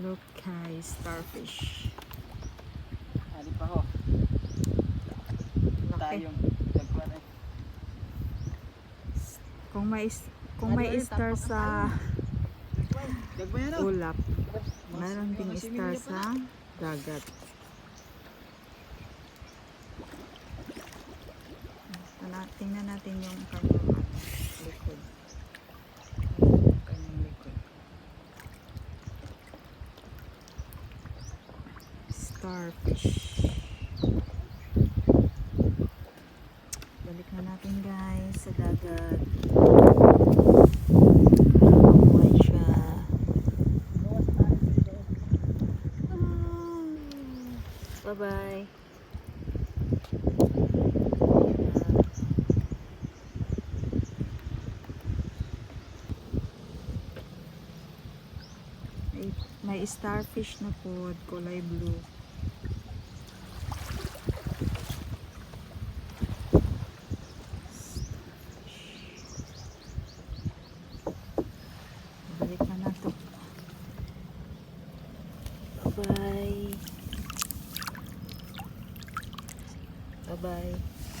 Look kay starfish. Ari pa ho. Laki. Tayong dagwan eh. Kung may kung may star sa oh. ulap, meron ding star sa dagat. Tingnan natin yung kanyang ano, likod. Yung kanyang likod. Starfish. Balik na natin guys sa dagat. Buhay siya. Bye-bye. May, starfish na po, kulay blue. Balik na nato. Bye-bye. Bye-bye.